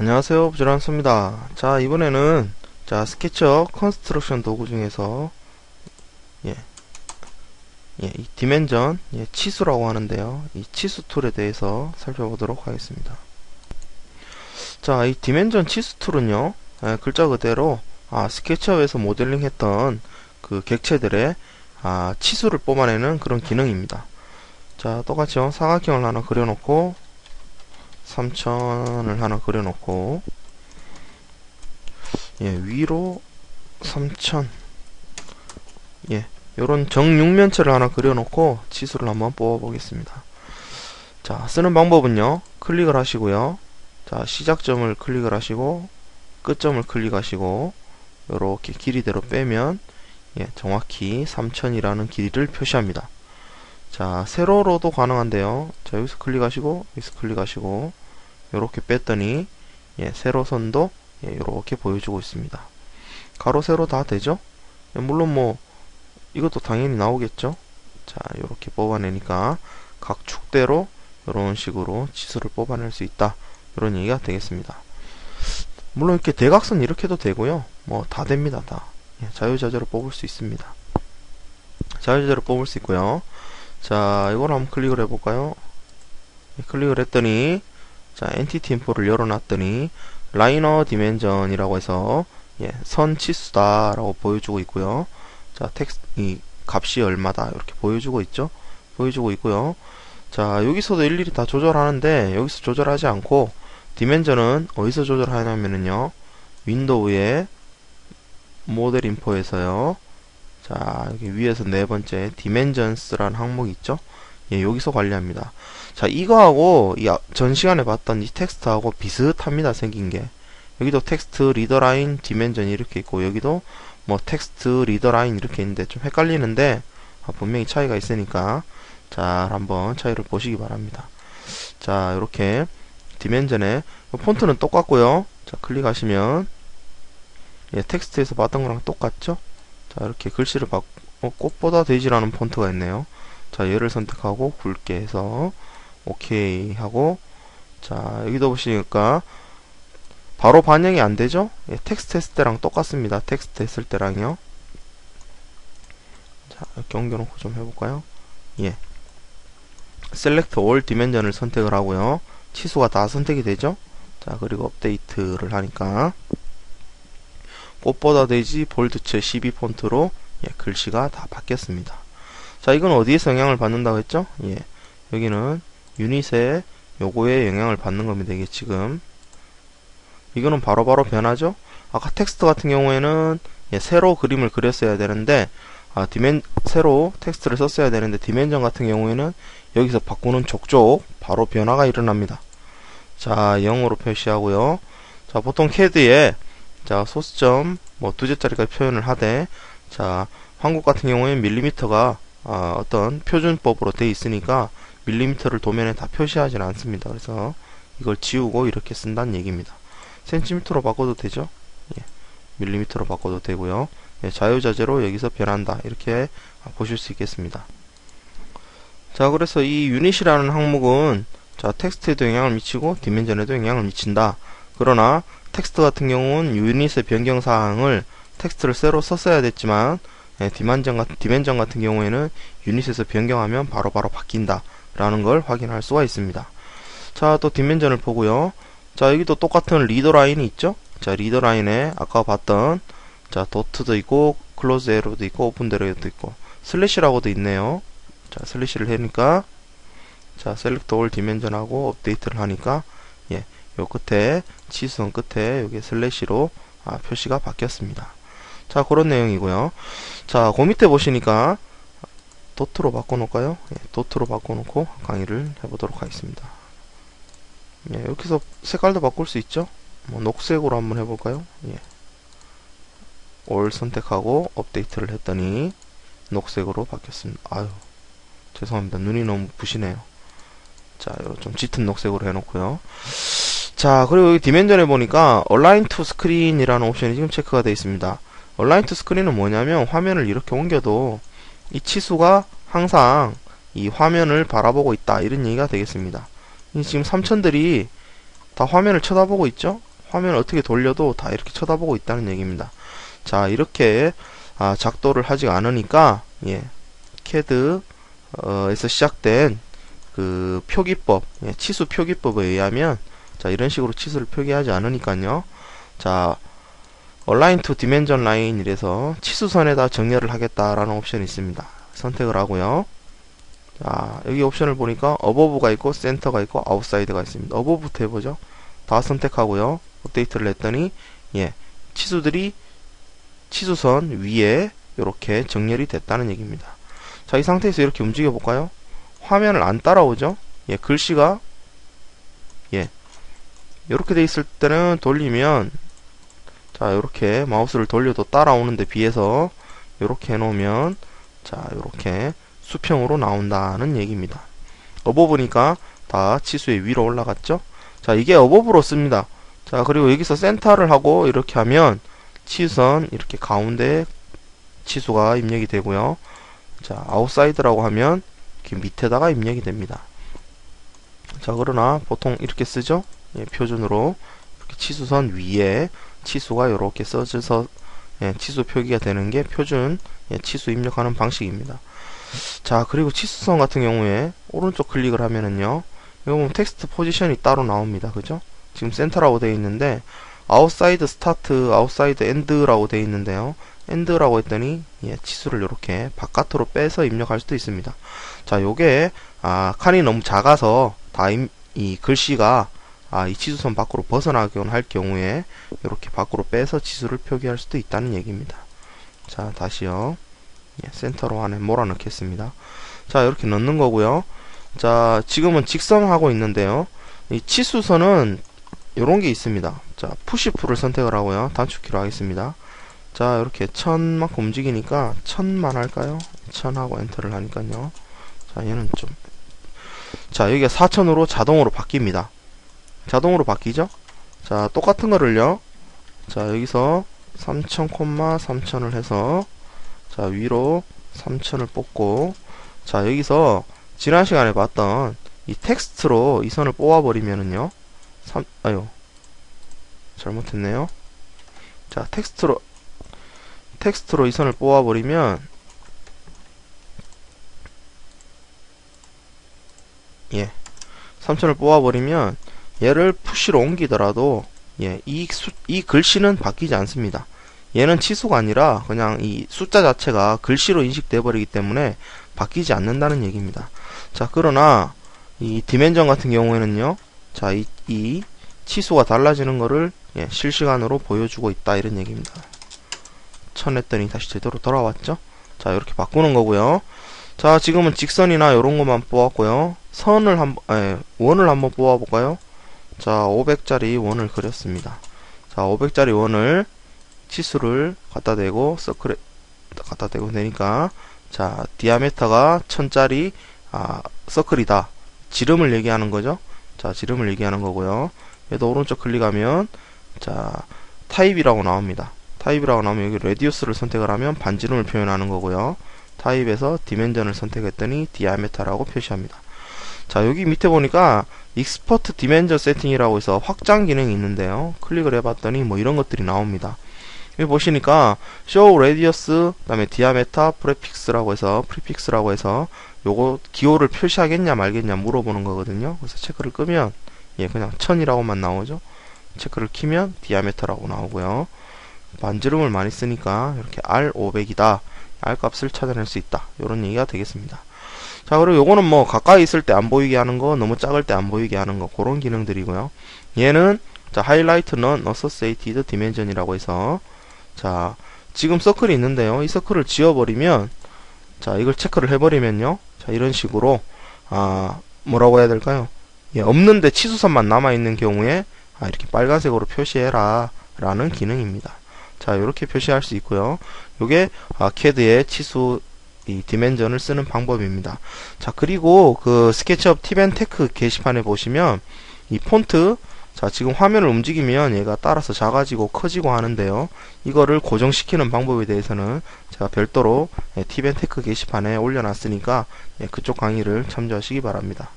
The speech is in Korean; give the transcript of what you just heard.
안녕하세요 부지런습니다. 자 이번에는 자 스케치업 컨스트럭션 도구 중에서 예, 예, 이 디멘전 예, 치수라고 하는데요. 이 치수 툴에 대해서 살펴보도록 하겠습니다. 자 이 디멘전 치수 툴은요 예, 글자 그대로 아, 스케치업에서 모델링 했던 그 객체들의 아, 치수를 뽑아내는 그런 기능입니다. 자 똑같이요. 사각형을 하나 그려놓고 3000을 하나 그려놓고 예 위로 3000예 요런 정육면체를 하나 그려놓고 치수를 한번 뽑아 보겠습니다. 자 쓰는 방법은요. 클릭을 하시고요. 자 시작점을 클릭을 하시고 끝점을 클릭하시고 요렇게 길이대로 빼면 예 정확히 3000이라는 길이를 표시합니다. 자 세로로도 가능한데요. 자 여기서 클릭하시고 여기서 클릭하시고 요렇게 뺐더니 예, 세로선도 예, 요렇게 보여주고 있습니다. 가로 세로 다 되죠? 예, 물론 뭐 이것도 당연히 나오겠죠? 자 요렇게 뽑아내니까 각 축대로 이런 식으로 치수를 뽑아낼 수 있다. 이런 얘기가 되겠습니다. 물론 이렇게 대각선 이렇게도 되고요. 뭐 다 됩니다 다. 예, 자유자재로 뽑을 수 있습니다. 자유자재로 뽑을 수 있고요. 자 이걸 한번 클릭을 해볼까요? 예, 클릭을 했더니 자 엔티티 인포를 열어놨더니 라이너 디멘전이라고 해서 예, 선 치수다 라고 보여주고 있고요. 자 텍스트 이 값이 얼마다 이렇게 보여주고 있죠? 보여주고 있고요. 자 여기서도 일일이 다 조절하는데 여기서 조절하지 않고 디멘전은 어디서 조절하냐면은요. 윈도우의 모델 인포에서요. 자 여기 위에서 네 번째 디멘전스라는 항목이 있죠 예 여기서 관리합니다. 자 이거하고 이 전 시간에 봤던 이 텍스트하고 비슷합니다 생긴 게. 여기도 텍스트 리더 라인 디멘전이 이렇게 있고 여기도 뭐 텍스트 리더 라인 이렇게 있는데 좀 헷갈리는데 아, 분명히 차이가 있으니까 잘 한번 차이를 보시기 바랍니다. 자 이렇게 디멘전에 폰트는 똑같고요. 자 클릭하시면 예, 텍스트에서 봤던 거랑 똑같죠? 자 이렇게 글씨를 바 어, 꽃보다 되지라는 폰트가 있네요 자 얘를 선택하고 굵게 해서 오케이 하고 자 여기도 보시니까 바로 반영이 안 되죠? 예, 텍스트 했을 때랑 똑같습니다. 텍스트 했을 때랑요. 자 이렇게 옮겨놓고 좀 해볼까요? 예. 셀렉트 올 디멘전을 선택을 하고요. 치수가 다 선택이 되죠? 자 그리고 업데이트를 하니까 꽃보다 되지 볼드체 12 폰트로 예, 글씨가 다 바뀌었습니다 자 이건 어디에서 영향을 받는다고 했죠? 예. 여기는 유닛에 요거에 영향을 받는 겁니다 이게 지금. 이거는 바로바로 바로 변하죠? 아까 텍스트 같은 경우에는 예, 새로 그림을 그렸어야 되는데 아, 디멘 새로 텍스트를 썼어야 되는데 디멘전 같은 경우에는 여기서 바꾸는 족족 바로 변화가 일어납니다. 자 0으로 표시하고요. 자 보통 캐드에 자 소수점 뭐두 제짜리까지 표현을 하되 자 한국 같은 경우에는 밀리미터가 아, 어떤 표준법으로 돼 있으니까 밀리미터를 도면에 다 표시하지는 않습니다. 그래서 이걸 지우고 이렇게 쓴다는 얘기입니다. 센티미터로 바꿔도 되죠? 예, 밀리미터로 바꿔도 되고요. 예, 자유자재로 여기서 변한다. 이렇게 보실 수 있겠습니다. 자, 그래서 이 유닛이라는 항목은 자, 텍스트에도 영향을 미치고 디멘전에도 영향을 미친다. 그러나 텍스트 같은 경우는 유닛의 변경 사항을 텍스트를 새로 썼어야 됐지만 예, 디멘전 같은, 디멘전 같은 경우에는 유닛에서 변경하면 바로바로 바로 바뀐다. 라는 걸 확인할 수가 있습니다. 자, 또 디멘전을 보고요. 자, 여기도 똑같은 리더 라인이 있죠? 자, 리더 라인에 아까 봤던 자, 도트도 있고 클로즈 에로도 있고 오픈 데로도 있고 슬래시라고도 있네요. 자, 슬래시를 해니까 자, 셀렉트 올 디멘전 하고 업데이트를 하니까 예, 요 끝에 치수선 끝에 여기 슬래시로 아, 표시가 바뀌었습니다. 자, 그런 내용이고요. 자, 그 밑에 보시니까 도트로 바꿔놓을까요? 예, 도트로 바꿔놓고 강의를 해보도록 하겠습니다. 예, 여기서 색깔도 바꿀 수 있죠? 뭐 녹색으로 한번 해볼까요? 예. 올 선택하고 업데이트를 했더니 녹색으로 바뀌었습니다. 아유 죄송합니다. 눈이 너무 부시네요. 자, 좀 짙은 녹색으로 해놓고요. 자, 그리고 여기 디멘전에 보니까 얼라인 투 스크린이라는 옵션이 지금 체크가 되어 있습니다. 얼라인 투 스크린은 뭐냐면 화면을 이렇게 옮겨도 이 치수가 항상 이 화면을 바라보고 있다 이런 얘기가 되겠습니다. 지금 삼천들이 다 화면을 쳐다보고 있죠? 화면을 어떻게 돌려도 다 이렇게 쳐다보고 있다는 얘기입니다. 자, 이렇게 아, 작도를 하지 않으니까 예, CAD에서 시작된 그 표기법, 예, 치수 표기법에 의하면 자, 이런 식으로 치수를 표기하지 않으니까요. 자, 얼라인 투 디멘전 라인 이래서 치수선에다 정렬을 하겠다라는 옵션이 있습니다. 선택을 하고요. 자, 여기 옵션을 보니까 어버브가 있고 센터가 있고 아웃사이드가 있습니다. 어버브부터 해보죠. 다 선택하고요. 업데이트를 했더니 예, 치수들이 치수선 위에 이렇게 정렬이 됐다는 얘기입니다. 자, 이 상태에서 이렇게 움직여 볼까요? 화면을 안 따라오죠? 예, 글씨가 예, 이렇게 돼 있을 때는 돌리면 자, 이렇게 마우스를 돌려도 따라오는데 비해서 이렇게 해놓으면 자, 이렇게 수평으로 나온다는 얘기입니다. 어버브니까 다 치수의 위로 올라갔죠? 자, 이게 어버브로 씁니다. 자, 그리고 여기서 센터를 하고 이렇게 하면 치선 이렇게 가운데 치수가 입력이 되고요. 자, 아웃사이드라고 하면 이렇게 밑에다가 입력이 됩니다. 자, 그러나 보통 이렇게 쓰죠? 예, 표준으로 이렇게 치수선 위에 치수가 이렇게 써져서 예, 치수 표기가 되는 게 표준 예, 치수 입력하는 방식입니다. 자, 그리고 치수선 같은 경우에 오른쪽 클릭을 하면은요. 이거 보면 텍스트 포지션이 따로 나옵니다. 그죠? 지금 센터라고 되어 있는데 아웃사이드 스타트, 아웃사이드 엔드라고 되어 있는데요. 엔드라고 했더니 예, 치수를 이렇게 바깥으로 빼서 입력할 수도 있습니다. 자, 요게 아, 칸이 너무 작아서 다 이 글씨가 아, 이 치수선 밖으로 벗어나곤 할 경우에 이렇게 밖으로 빼서 치수를 표기할 수도 있다는 얘기입니다. 자, 다시요. 예, 센터로 안에 몰아넣겠습니다. 자, 이렇게 넣는 거고요. 자, 지금은 직선하고 있는데요. 이 치수선은 이런 게 있습니다. 자, 푸시프를 선택을 하고요. 단축키로 하겠습니다. 자, 이렇게 천만큼 움직이니까 천만 할까요? 천하고 엔터를 하니까요. 자, 얘는 좀. 자, 여기가 4000으로 자동으로 바뀝니다. 자동으로 바뀌죠? 자, 똑같은 거를요. 자, 여기서 3000, 3000을 해서 자, 위로 3000을 뽑고 자, 여기서 지난 시간에 봤던 이 텍스트로 이 선을 뽑아버리면은요. 3, 아유. 잘못했네요. 자, 텍스트로 텍스트로 이 선을 뽑아버리면 예 3천을 뽑아버리면 얘를 푸시로 옮기더라도 예, 이, 수, 이 글씨는 바뀌지 않습니다. 얘는 치수가 아니라 그냥 이 숫자 자체가 글씨로 인식돼 버리기 때문에 바뀌지 않는다는 얘기입니다. 자, 그러나 이 디멘전 같은 경우에는요. 자, 이, 이 치수가 달라지는 거를 예, 실시간으로 보여주고 있다 이런 얘기입니다. 쳐냈더니 다시 제대로 돌아왔죠? 자, 이렇게 바꾸는 거고요. 자, 지금은 직선이나 이런 것만 뽑았고요. 선을 한 예, 원을 한번 뽑아 볼까요? 자, 500짜리 원을 그렸습니다. 자, 500짜리 원을 치수를 갖다 대고 서클에 갖다 대고 되니까 자, 디아메터가 1000짜리 아, 서클이다. 지름을 얘기하는 거죠. 자, 지름을 얘기하는 거고요. 얘도 오른쪽 클릭하면 자, 타입이라고 나옵니다. 타입이라고 나오면 여기 레디우스를 선택을 하면 반지름을 표현하는 거고요. 타입에서 디멘전을 선택했더니 디아메터라고 표시합니다. 자, 여기 밑에 보니까 익스퍼트 디멘전 세팅이라고 해서 확장 기능이 있는데요. 클릭을 해봤더니 뭐 이런 것들이 나옵니다. 여기 보시니까 show radius 그 다음에 diameter prefix라고 해서 prefix라고 해서 요거 기호를 표시하겠냐 말겠냐 물어보는 거거든요. 그래서 체크를 끄면 예 그냥 1000이라고만 나오죠. 체크를 키면 diameter라고 나오고요. 반지름을 많이 쓰니까 이렇게 R500이다. R 값을 찾아낼 수 있다. 이런 얘기가 되겠습니다. 자, 그리고 요거는 뭐 가까이 있을 때 안 보이게 하는 거, 너무 작을 때 안 보이게 하는 거 그런 기능들이고요. 얘는 자, 하이라이트 넌 어서세이티드 디멘전이라고 해서 자, 지금 서클이 있는데요. 이 서클을 지워버리면 자, 이걸 체크를 해버리면요. 자, 이런 식으로 아, 뭐라고 해야 될까요? 예, 없는데 치수선만 남아있는 경우에 아, 이렇게 빨간색으로 표시해라 라는 기능입니다. 자, 이렇게 표시할 수 있고요. 요게 아, CAD의 치수 이 디멘전을 쓰는 방법입니다. 자, 그리고 그 스케치업 팁앤테크 게시판에 보시면 이 폰트 자, 지금 화면을 움직이면 얘가 따라서 작아지고 커지고 하는데요. 이거를 고정시키는 방법에 대해서는 제가 별도로 예, 팁앤테크 게시판에 올려놨으니까 예, 그쪽 강의를 참조하시기 바랍니다.